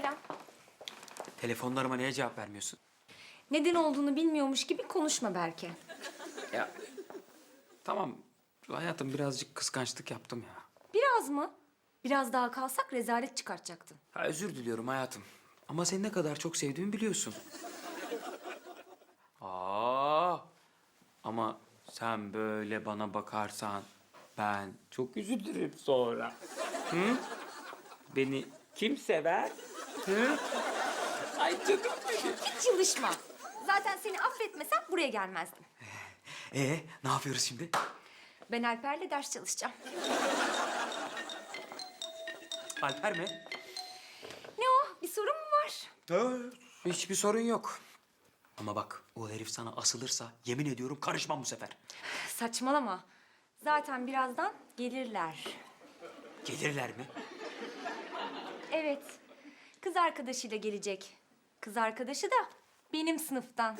Selam. Telefonlarıma niye cevap vermiyorsun? Neden olduğunu bilmiyormuş gibi konuşma Berke. Ya tamam hayatım birazcık kıskançlık yaptım ya. Biraz mı? Biraz daha kalsak rezalet çıkartacaktın. Ha, özür diliyorum hayatım. Ama seni ne kadar çok sevdiğimi biliyorsun. Aa, ama sen böyle bana bakarsan ben çok üzülürüm sonra. Hı? Beni kim sever? Hı? Ay canım benim. Hiç yılışma. Zaten seni affetmesem buraya gelmezdim. Ee, ne yapıyoruz şimdi? Ben Alper'le ders çalışacağım. Alper mi? Ne o? Bir sorun mu var? Hiçbir sorun yok. Ama bak o herif sana asılırsa yemin ediyorum karışmam bu sefer. Saçmalama. Zaten birazdan gelirler. Gelirler mi? Arkadaşıyla gelecek. Kız arkadaşı da benim sınıftan.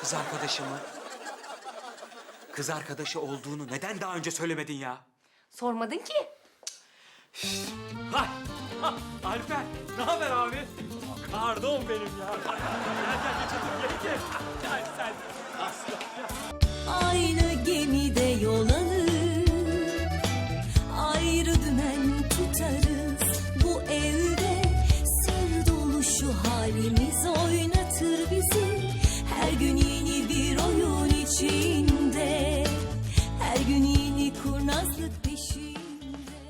Kız arkadaşı mı? Kız arkadaşı olduğunu neden daha önce söylemedin ya? Sormadın ki. Ha, ha, Alper, ne haber abi? Pardon benim ya. Nazlı peşi